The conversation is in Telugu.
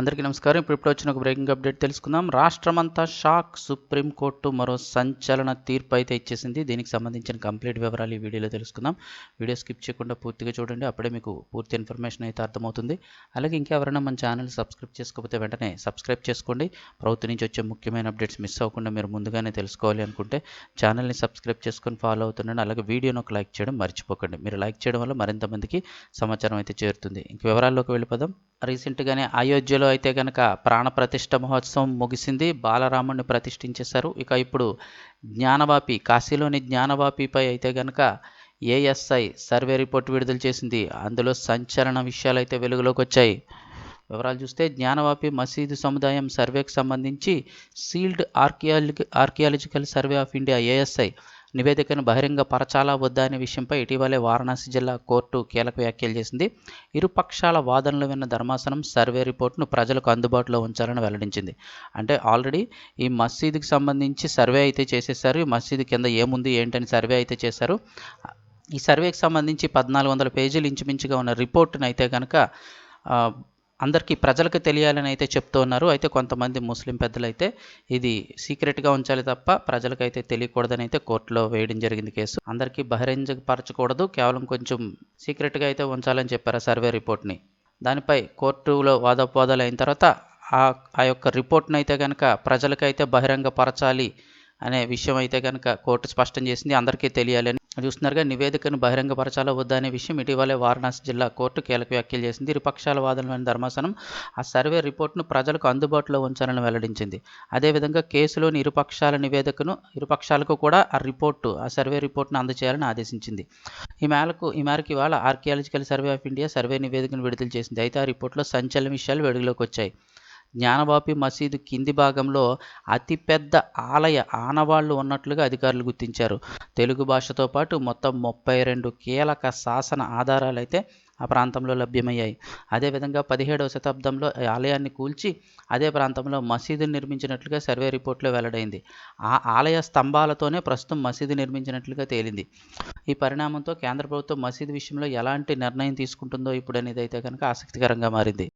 అందరికీ నమస్కారం. ఇప్పుడు ఇప్పుడు వచ్చిన ఒక బ్రేకింగ్ అప్డేట్ తెలుసుకుందాం. రాష్ట్రమంతా షాక్ సుప్రీంకోర్టు మరో సంచలన తీర్పు అయితే ఇచ్చేసింది. దీనికి సంబంధించిన కంప్లీట్ వివరాలు ఈ వీడియోలో తెలుసుకుందాం. వీడియో స్కిప్ చేయకుండా పూర్తిగా చూడండి. అప్పుడే మీకు పూర్తి ఇన్ఫర్మేషన్ అయితే అర్థమవుతుంది. అలాగే ఇంకెవరైనా మన ఛానల్ సబ్స్క్రైబ్ చేసుకోకపోతే వెంటనే సబ్స్క్రైబ్ చేసుకోండి. ప్రభుత్వం నుంచి వచ్చే ముఖ్యమైన అప్డేట్స్ మిస్ అవ్వకుండా మీరు ముందుగానే తెలుసుకోవాలి అనుకుంటే ఛానల్ని సబ్స్క్రైబ్ చేసుకొని ఫాలో అవుతుండండి. అలాగే వీడియోను ఒక లైక్ చేయడం మర్చిపోకండి. మీరు లైక్ చేయడం వల్ల మరింత మందికి సమాచారం అయితే చేరుతుంది. ఇంక వివరాల్లోకి వెళ్ళిపోదాం. రీసెంట్గానే అయోధ్యలో అయితే కనుక ప్రాణప్రతిష్ఠ మహోత్సవం ముగిసింది. బాలరాముడిని ప్రతిష్ఠించేశారు. ఇక ఇప్పుడు జ్ఞానవాపి కాశీలోని జ్ఞానవాపిపై అయితే కనుక ఏఎస్ఐ సర్వే రిపోర్ట్ విడుదల చేసింది. అందులో సంచలన విషయాలు అయితే వెలుగులోకి వచ్చాయి. వివరాలు చూస్తే జ్ఞానవాపి మసీదు సముదాయం సర్వేకి సంబంధించి sealed archaeology archaeological survey of India ASI నివేదికను బహిరంగ పరచాలా వద్దా అనే విషయంపై ఇటీవలే వారణాసి జిల్లా కోర్టు కీలక వ్యాఖ్యలు చేసింది. ఇరు పక్షాల వాదనలు విన్న ధర్మాసనం సర్వే రిపోర్ట్ను ప్రజలకు అందుబాటులో ఉంచాలని వెల్లడించింది. అంటే ఆల్రెడీ ఈ మసీదుకి సంబంధించి సర్వే అయితే చేసేసారు. ఈ మసీదు కింద ఏముంది ఏంటని సర్వే అయితే చేశారు. ఈ సర్వేకి సంబంధించి పద్నాలుగు వందల పేజీలు ఇంచుమించుగా ఉన్న రిపోర్ట్ని అయితే కనుక అందరికీ ప్రజలకు తెలియాలని అయితే చెప్తూ ఉన్నారు. అయితే కొంతమంది ముస్లిం పెద్దలు అయితే ఇది సీక్రెట్గా ఉంచాలి తప్ప ప్రజలకైతే తెలియకూడదని అయితే కోర్టులో వేయడం జరిగింది కేసు. అందరికీ బహిరంగపరచకూడదు. కేవలం కొంచెం సీక్రెట్గా అయితే ఉంచాలని చెప్పారు సర్వే రిపోర్ట్ని? దానిపై కోర్టులో వాదోపవాదాలు అయిన తర్వాత ఆ ఆ యొక్క రిపోర్ట్ని అయితే కనుక ప్రజలకైతే బహిరంగపరచాలి అనే విషయం అయితే కనుక కోర్టు స్పష్టం చేసింది. అందరికీ తెలియాలని చూస్తున్నారుగా నివేదికను బహిరంగపరచాలో వద్దా అనే విషయం ఇటీవలే వారణాసి జిల్లా కోర్టు కీలక వ్యాఖ్యలు చేసింది. ఇరుపక్షాల వాదనమైన ధర్మాసనం ఆ సర్వే రిపోర్ట్ను ప్రజలకు అందుబాటులో ఉంచాలని వెల్లడించింది. అదేవిధంగా కేసులోని ఇరుపక్షాల నివేదికను ఇరుపక్షాలకు కూడా ఆ రిపోర్టు ఆ సర్వే రిపోర్ట్ను అందజేయాలని ఆదేశించింది. ఈ మేరకు ఈ మేరకు ఇవాళ archaeological survey of India survey నివేదికను విడుదల చేసింది. అయితే ఆ రిపోర్ట్లో సంచలన విషయాలు వెలుగులోకి వచ్చాయి. జ్ఞానవాపి మసీదు కింది భాగంలో అతిపెద్ద ఆలయ ఆనవాళ్ళు ఉన్నట్లుగా అధికారులు గుర్తించారు. తెలుగు భాషతో పాటు మొత్తం ముప్పై రెండు కీలక శాసన ఆధారాలు అయితే ఆ ప్రాంతంలో లభ్యమయ్యాయి. అదేవిధంగా పదిహేడవ శతాబ్దంలో ఆలయాన్ని కూల్చి అదే ప్రాంతంలో మసీదు నిర్మించినట్లుగా సర్వే రిపోర్ట్లో వెల్లడైంది. ఆ ఆలయ స్తంభాలతోనే ప్రస్తుతం మసీదు నిర్మించినట్లుగా తేలింది. ఈ పరిణామంతో కేంద్ర ప్రభుత్వం మసీదు విషయంలో ఎలాంటి నిర్ణయం తీసుకుంటుందో ఇప్పుడు అనేది అయితే కనుక ఆసక్తికరంగా మారింది.